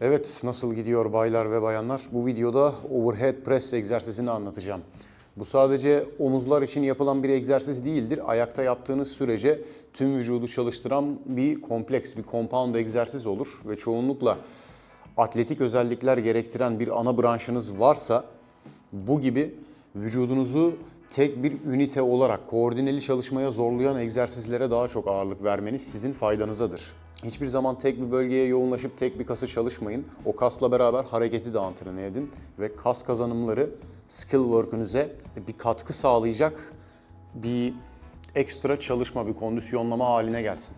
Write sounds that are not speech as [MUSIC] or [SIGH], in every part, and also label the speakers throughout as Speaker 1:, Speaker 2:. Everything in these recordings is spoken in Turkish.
Speaker 1: Evet, nasıl gidiyor baylar ve bayanlar? Bu videoda overhead press egzersizini anlatacağım. Bu sadece omuzlar için yapılan bir egzersiz değildir. Ayakta yaptığınız sürece tüm vücudu çalıştıran bir kompleks, bir compound egzersiz olur ve çoğunlukla atletik özellikler gerektiren bir ana branşınız varsa bu gibi vücudunuzu tek bir ünite olarak koordineli çalışmaya zorlayan egzersizlere daha çok ağırlık vermeniz sizin faydanızadır. Hiçbir zaman tek bir bölgeye yoğunlaşıp tek bir kası çalışmayın. O kasla beraber hareketi de antrenör edin ve kas kazanımları skill work'ünüze bir katkı sağlayacak bir ekstra çalışma, bir kondisyonlama haline gelsin.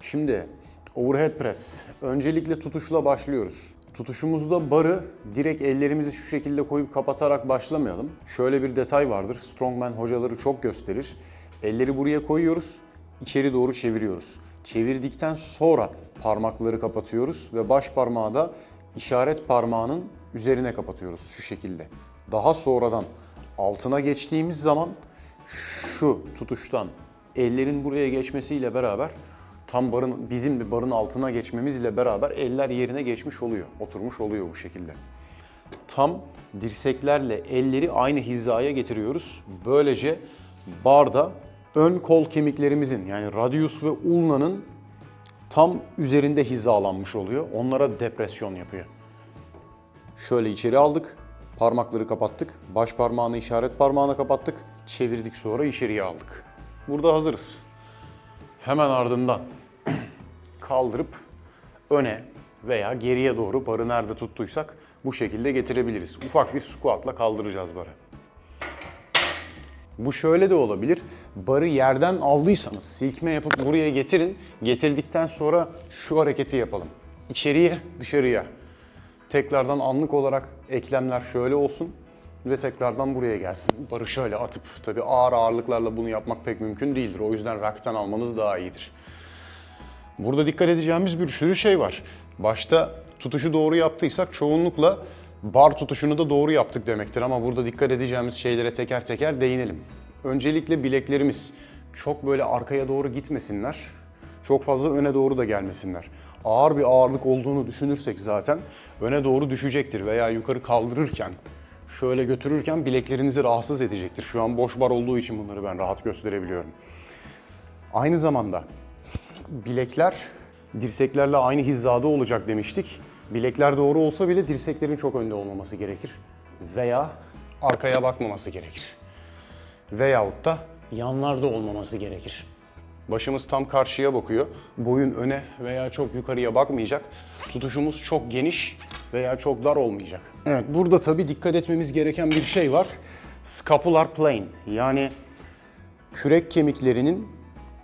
Speaker 1: Şimdi overhead press. Öncelikle tutuşla başlıyoruz. Tutuşumuzda barı direkt ellerimizi şu şekilde koyup kapatarak başlamayalım. Şöyle bir detay vardır. Strongman hocaları çok gösterir. Elleri buraya koyuyoruz, içeri doğru çeviriyoruz. Çevirdikten sonra parmakları kapatıyoruz ve baş parmağı da işaret parmağının üzerine kapatıyoruz şu şekilde. Daha sonradan altına geçtiğimiz zaman şu tutuştan ellerin buraya geçmesiyle beraber tam barın bizim bir barın altına geçmemizle beraber eller yerine geçmiş oluyor. Oturmuş oluyor bu şekilde. Tam dirseklerle elleri aynı hizaya getiriyoruz. Böylece barda ön kol kemiklerimizin yani radius ve ulnanın tam üzerinde hizalanmış oluyor. Onlara depresyon yapıyor. Şöyle içeri aldık. Parmakları kapattık. Baş parmağını işaret parmağına kapattık. Çevirdik sonra içeriye aldık. Burada hazırız. Hemen ardından [CLEARS THROAT] kaldırıp öne veya geriye doğru barı nerede tuttuysak bu şekilde getirebiliriz. Ufak bir squatla kaldıracağız barı. Bu şöyle de olabilir. Barı yerden aldıysanız silkme yapıp buraya getirin. Getirdikten sonra şu hareketi yapalım. İçeriye, dışarıya. Tekrardan anlık olarak eklemler şöyle olsun ve tekrardan buraya gelsin. Barı şöyle atıp tabii ağır ağırlıklarla bunu yapmak pek mümkün değildir. O yüzden racktan almanız daha iyidir. Burada dikkat edeceğimiz bir sürü şey var. Başta tutuşu doğru yaptıysak çoğunlukla bar tutuşunu da doğru yaptık demektir ama burada dikkat edeceğimiz şeylere teker teker değinelim. Öncelikle bileklerimiz çok böyle arkaya doğru gitmesinler. Çok fazla öne doğru da gelmesinler. Ağır bir ağırlık olduğunu düşünürsek zaten öne doğru düşecektir veya yukarı kaldırırken şöyle götürürken bileklerinizi rahatsız edecektir. Şu an boş bar olduğu için bunları ben rahat gösterebiliyorum. Aynı zamanda bilekler dirseklerle aynı hizada olacak demiştik. Bilekler doğru olsa bile dirseklerin çok önde olmaması gerekir. Veya arkaya bakmaması gerekir. Veyahut da yanlarda olmaması gerekir. Başımız tam karşıya bakıyor. Boyun öne veya çok yukarıya bakmayacak. Tutuşumuz çok geniş veya çok dar olmayacak. Evet burada tabii dikkat etmemiz gereken bir şey var. Scapular plane yani kürek kemiklerinin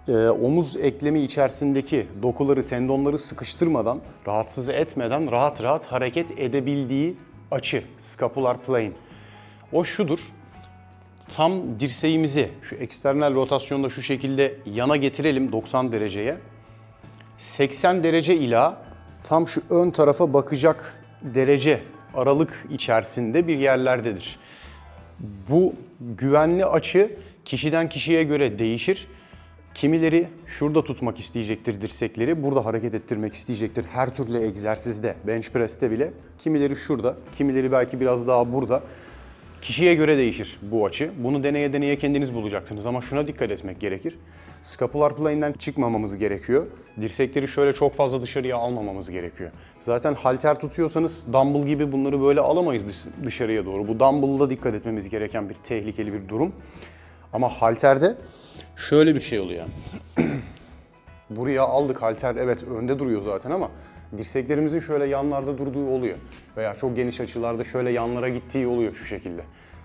Speaker 1: e, omuz eklemi içerisindeki dokuları, tendonları sıkıştırmadan, rahatsız etmeden rahat rahat hareket edebildiği açı, scapular plane. O şudur, tam dirseğimizi şu eksternal rotasyonda şu şekilde yana getirelim 90 dereceye. 80 derece ila tam şu ön tarafa bakacak derece aralık içerisinde bir yerlerdedir. Bu güvenli açı kişiden kişiye göre değişir. Kimileri şurada tutmak isteyecektir dirsekleri, burada hareket ettirmek isteyecektir her türlü egzersizde, bench press'te bile. Kimileri şurada, kimileri belki biraz daha burada. Kişiye göre değişir bu açı. Bunu deneye deneye kendiniz bulacaksınız ama şuna dikkat etmek gerekir. Scapular plane'den çıkmamamız gerekiyor. Dirsekleri şöyle çok fazla dışarıya almamamız gerekiyor. Zaten halter tutuyorsanız dumbbell gibi bunları böyle alamayız dış- dışarıya doğru. Bu dumbbell'da dikkat etmemiz gereken bir tehlikeli bir durum. Ama halterde şöyle bir şey oluyor. [CLEARS THROAT] Buraya aldık halter evet önde duruyor zaten ama dirseklerimizin şöyle yanlarda durduğu oluyor. Veya çok geniş açılarda şöyle yanlara gittiği oluyor şu şekilde.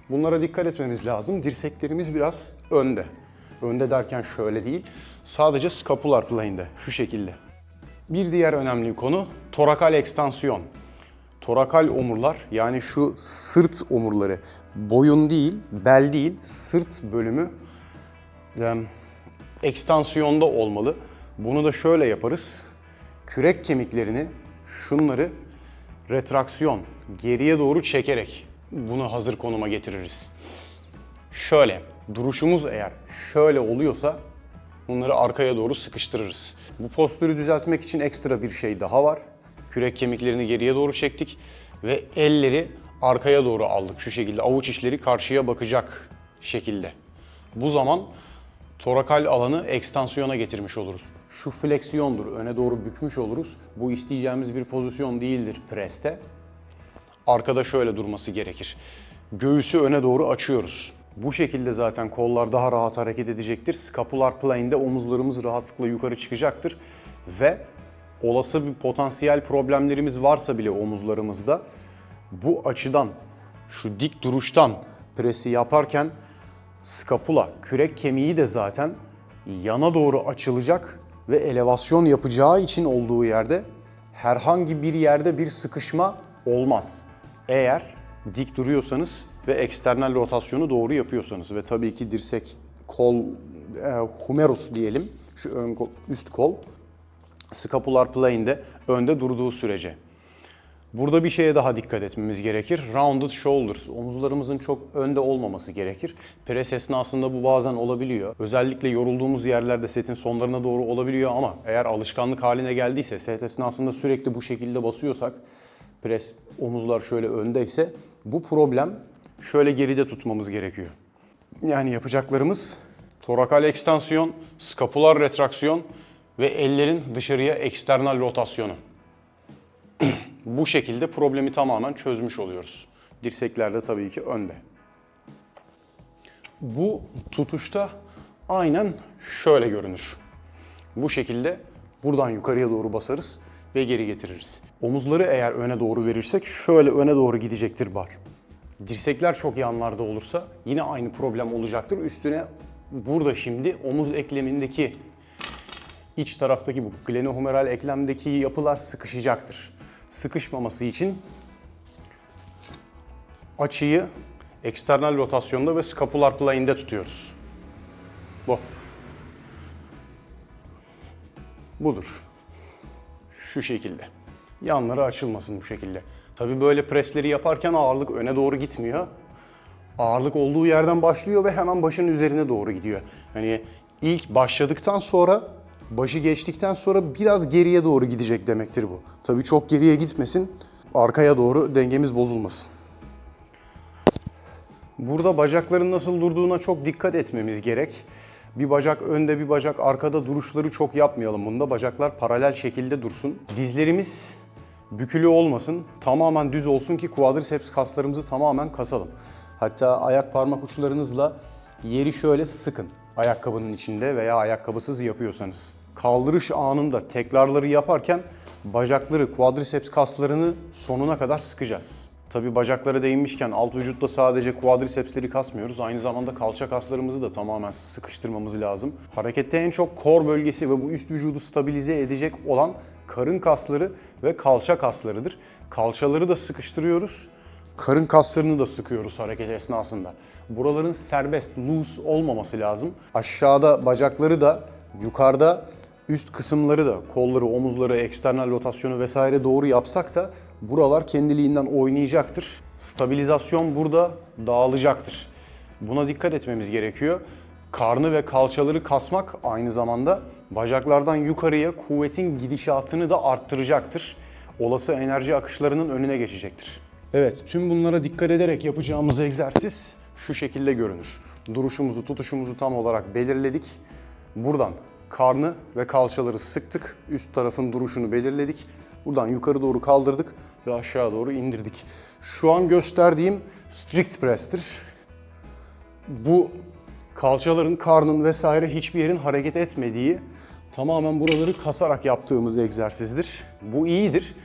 Speaker 1: Bunlara dikkat etmemiz lazım. Dirseklerimiz biraz önde. Önde derken şöyle değil. Sadece scapular plane'de şu şekilde. Bir diğer önemli konu torakal ekstansiyon. Torakal omurlar yani şu sırt omurları boyun değil, bel değil, sırt bölümü ekstansiyonda olmalı. Bunu da şöyle yaparız. Kürek kemiklerini şunları retraksiyon geriye doğru çekerek bunu hazır konuma getiririz. Şöyle duruşumuz eğer şöyle oluyorsa bunları arkaya doğru sıkıştırırız. Bu postürü düzeltmek için ekstra bir şey daha var. Kürek kemiklerini geriye doğru çektik ve elleri arkaya doğru aldık. Şu şekilde avuç içleri karşıya bakacak şekilde. Bu zaman torakal alanı ekstansiyona getirmiş oluruz. Şu fleksiyondur. Öne doğru bükmüş oluruz. Bu isteyeceğimiz bir pozisyon değildir preste. Arkada şöyle durması gerekir. Göğüsü öne doğru açıyoruz. Bu şekilde zaten kollar daha rahat hareket edecektir. Scapular plane'de omuzlarımız rahatlıkla yukarı çıkacaktır. Ve olası bir potansiyel problemlerimiz varsa bile omuzlarımızda bu açıdan, şu dik duruştan presi yaparken skapula, kürek kemiği de zaten yana doğru açılacak ve elevasyon yapacağı için olduğu yerde herhangi bir yerde bir sıkışma olmaz. Eğer dik duruyorsanız ve eksternal rotasyonu doğru yapıyorsanız ve tabii ki dirsek, kol, e, humerus diyelim, şu ön kol, üst kol scapular plane'de önde durduğu sürece. Burada bir şeye daha dikkat etmemiz gerekir. Rounded shoulders. Omuzlarımızın çok önde olmaması gerekir. Pres esnasında bu bazen olabiliyor. Özellikle yorulduğumuz yerlerde setin sonlarına doğru olabiliyor ama eğer alışkanlık haline geldiyse, set esnasında sürekli bu şekilde basıyorsak, pres omuzlar şöyle öndeyse bu problem şöyle geride tutmamız gerekiyor. Yani yapacaklarımız torakal ekstansiyon, skapular retraksiyon ve ellerin dışarıya eksternal rotasyonu. Bu şekilde problemi tamamen çözmüş oluyoruz. Dirsekler de tabii ki önde. Bu tutuşta aynen şöyle görünür. Bu şekilde buradan yukarıya doğru basarız ve geri getiririz. Omuzları eğer öne doğru verirsek şöyle öne doğru gidecektir bar. Dirsekler çok yanlarda olursa yine aynı problem olacaktır. Üstüne burada şimdi omuz eklemindeki iç taraftaki bu glenohumeral eklemdeki yapılar sıkışacaktır. Sıkışmaması için açıyı eksternal rotasyonda ve scapular plane'de tutuyoruz. Bu. Budur. Şu şekilde. Yanları açılmasın bu şekilde. Tabii böyle presleri yaparken ağırlık öne doğru gitmiyor. Ağırlık olduğu yerden başlıyor ve hemen başın üzerine doğru gidiyor. Hani ilk başladıktan sonra başı geçtikten sonra biraz geriye doğru gidecek demektir bu. Tabii çok geriye gitmesin. Arkaya doğru dengemiz bozulmasın. Burada bacakların nasıl durduğuna çok dikkat etmemiz gerek. Bir bacak önde bir bacak arkada duruşları çok yapmayalım bunda. Bacaklar paralel şekilde dursun. Dizlerimiz bükülü olmasın. Tamamen düz olsun ki quadriceps kaslarımızı tamamen kasalım. Hatta ayak parmak uçlarınızla yeri şöyle sıkın. Ayakkabının içinde veya ayakkabısız yapıyorsanız. Kaldırış anında tekrarları yaparken bacakları, quadriceps kaslarını sonuna kadar sıkacağız. Tabi bacaklara değinmişken alt vücutta sadece quadricepsleri kasmıyoruz. Aynı zamanda kalça kaslarımızı da tamamen sıkıştırmamız lazım. Harekette en çok kor bölgesi ve bu üst vücudu stabilize edecek olan karın kasları ve kalça kaslarıdır. Kalçaları da sıkıştırıyoruz. Karın kaslarını da sıkıyoruz hareket esnasında. Buraların serbest, loose olmaması lazım. Aşağıda bacakları da, yukarıda üst kısımları da, kolları, omuzları, eksternal rotasyonu vesaire doğru yapsak da buralar kendiliğinden oynayacaktır. Stabilizasyon burada dağılacaktır. Buna dikkat etmemiz gerekiyor. Karnı ve kalçaları kasmak aynı zamanda bacaklardan yukarıya kuvvetin gidişatını da arttıracaktır. Olası enerji akışlarının önüne geçecektir. Evet, tüm bunlara dikkat ederek yapacağımız egzersiz şu şekilde görünür. Duruşumuzu, tutuşumuzu tam olarak belirledik. Buradan karnı ve kalçaları sıktık. Üst tarafın duruşunu belirledik. Buradan yukarı doğru kaldırdık ve aşağı doğru indirdik. Şu an gösterdiğim strict press'tir. Bu kalçaların, karnın vesaire hiçbir yerin hareket etmediği, tamamen buraları kasarak yaptığımız egzersizdir. Bu iyidir.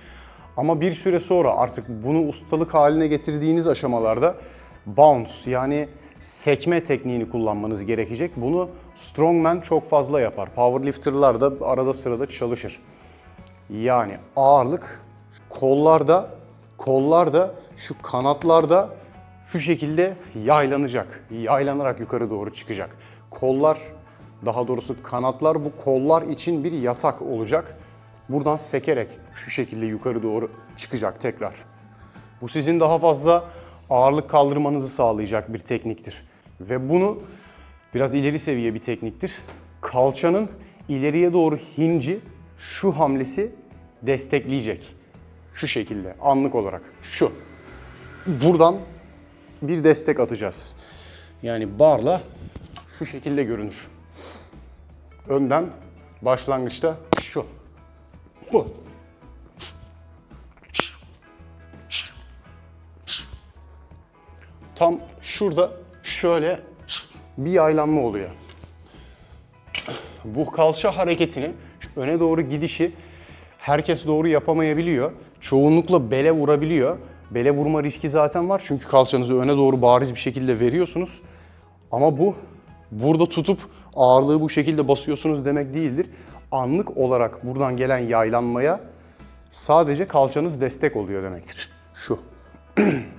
Speaker 1: Ama bir süre sonra artık bunu ustalık haline getirdiğiniz aşamalarda bounce yani sekme tekniğini kullanmanız gerekecek. Bunu strongman çok fazla yapar. Powerlifter'lar da arada sırada çalışır. Yani ağırlık kollarda, kollarda, şu kanatlarda şu şekilde yaylanacak. Yaylanarak yukarı doğru çıkacak. Kollar, daha doğrusu kanatlar bu kollar için bir yatak olacak. Buradan sekerek şu şekilde yukarı doğru çıkacak tekrar. Bu sizin daha fazla ağırlık kaldırmanızı sağlayacak bir tekniktir. Ve bunu biraz ileri seviye bir tekniktir. Kalçanın ileriye doğru hinci şu hamlesi destekleyecek. Şu şekilde anlık olarak. Şu. Buradan bir destek atacağız. Yani barla şu şekilde görünür. Önden başlangıçta şu. Bu. Tam şurada şöyle bir yaylanma oluyor. Bu kalça hareketini, şu öne doğru gidişi herkes doğru yapamayabiliyor. Çoğunlukla bele vurabiliyor. Bele vurma riski zaten var çünkü kalçanızı öne doğru bariz bir şekilde veriyorsunuz. Ama bu burada tutup ağırlığı bu şekilde basıyorsunuz demek değildir. Anlık olarak buradan gelen yaylanmaya sadece kalçanız destek oluyor demektir. Şu. [CLEARS THROAT]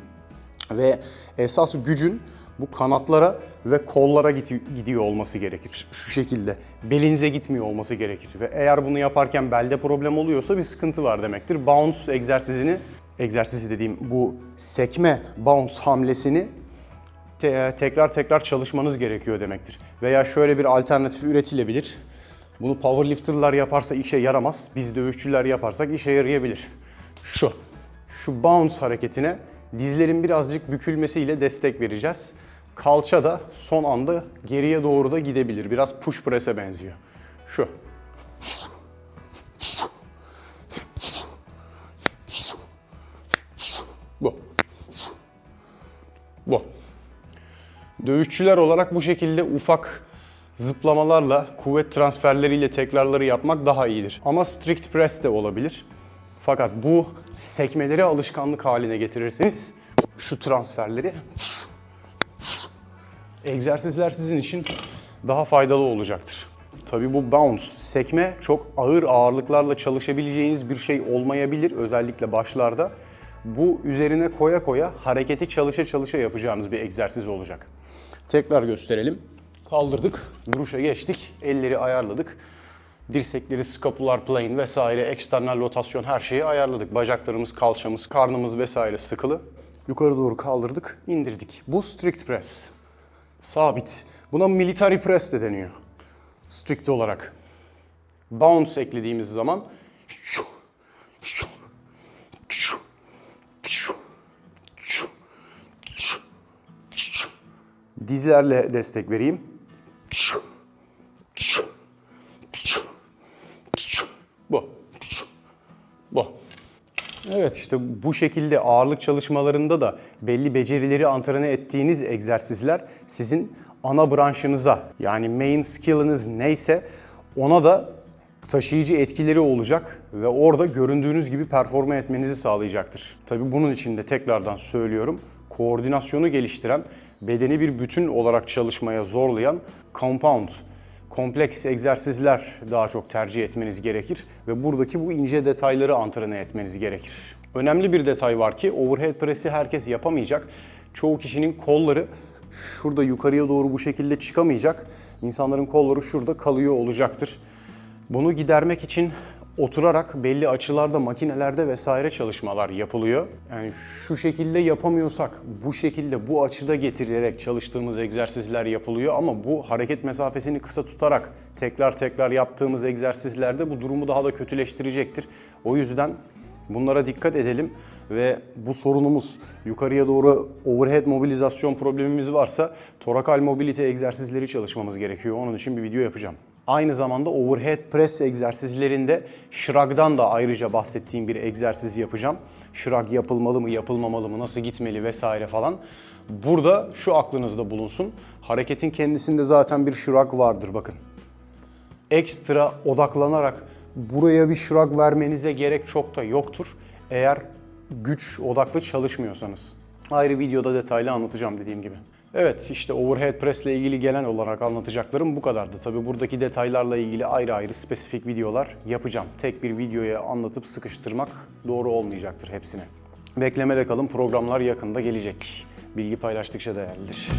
Speaker 1: Ve esas gücün bu kanatlara ve kollara gidiyor olması gerekir. Şu şekilde. Belinize gitmiyor olması gerekir. Ve eğer bunu yaparken belde problem oluyorsa bir sıkıntı var demektir. Bounce egzersizini, egzersizi dediğim bu sekme bounce hamlesini te- tekrar tekrar çalışmanız gerekiyor demektir. Veya şöyle bir alternatif üretilebilir. Bunu powerlifterlar yaparsa işe yaramaz. Biz dövüşçüler yaparsak işe yarayabilir. Şu. Şu bounce hareketine dizlerin birazcık bükülmesiyle destek vereceğiz. Kalça da son anda geriye doğru da gidebilir. Biraz push press'e benziyor. Şu. Bu. Bu. Dövüşçüler olarak bu şekilde ufak zıplamalarla, kuvvet transferleriyle tekrarları yapmak daha iyidir. Ama strict press de olabilir. Fakat bu sekmeleri alışkanlık haline getirirseniz şu transferleri egzersizler sizin için daha faydalı olacaktır. Tabii bu bounce, sekme çok ağır ağırlıklarla çalışabileceğiniz bir şey olmayabilir özellikle başlarda. Bu üzerine koya koya hareketi çalışa çalışa yapacağınız bir egzersiz olacak. Tekrar gösterelim. Kaldırdık, duruşa geçtik, elleri ayarladık. Dirsekleri, scapular plane vesaire, eksternal rotasyon her şeyi ayarladık. Bacaklarımız, kalçamız, karnımız vesaire sıkılı. Yukarı doğru kaldırdık, indirdik. Bu strict press. Sabit. Buna military press de deniyor. Strict olarak. Bounce eklediğimiz zaman dizlerle destek vereyim. İşte bu şekilde ağırlık çalışmalarında da belli becerileri antrenman ettiğiniz egzersizler sizin ana branşınıza yani main skill'ınız neyse ona da taşıyıcı etkileri olacak ve orada göründüğünüz gibi performa etmenizi sağlayacaktır. Tabii bunun için de tekrardan söylüyorum koordinasyonu geliştiren, bedeni bir bütün olarak çalışmaya zorlayan compound kompleks egzersizler daha çok tercih etmeniz gerekir ve buradaki bu ince detayları antrenman etmeniz gerekir. Önemli bir detay var ki overhead press'i herkes yapamayacak. Çoğu kişinin kolları şurada yukarıya doğru bu şekilde çıkamayacak. İnsanların kolları şurada kalıyor olacaktır. Bunu gidermek için oturarak belli açılarda makinelerde vesaire çalışmalar yapılıyor. Yani şu şekilde yapamıyorsak bu şekilde bu açıda getirilerek çalıştığımız egzersizler yapılıyor ama bu hareket mesafesini kısa tutarak tekrar tekrar yaptığımız egzersizlerde bu durumu daha da kötüleştirecektir. O yüzden Bunlara dikkat edelim ve bu sorunumuz yukarıya doğru overhead mobilizasyon problemimiz varsa torakal mobilite egzersizleri çalışmamız gerekiyor. Onun için bir video yapacağım. Aynı zamanda overhead press egzersizlerinde shrug'dan da ayrıca bahsettiğim bir egzersiz yapacağım. Shrug yapılmalı mı, yapılmamalı mı, nasıl gitmeli vesaire falan. Burada şu aklınızda bulunsun. Hareketin kendisinde zaten bir shrug vardır bakın ekstra odaklanarak buraya bir şırak vermenize gerek çok da yoktur. Eğer güç odaklı çalışmıyorsanız. Ayrı videoda detaylı anlatacağım dediğim gibi. Evet işte overhead press ile ilgili genel olarak anlatacaklarım bu kadardı. Tabi buradaki detaylarla ilgili ayrı ayrı spesifik videolar yapacağım. Tek bir videoya anlatıp sıkıştırmak doğru olmayacaktır hepsini. Beklemede kalın programlar yakında gelecek. Bilgi paylaştıkça değerlidir.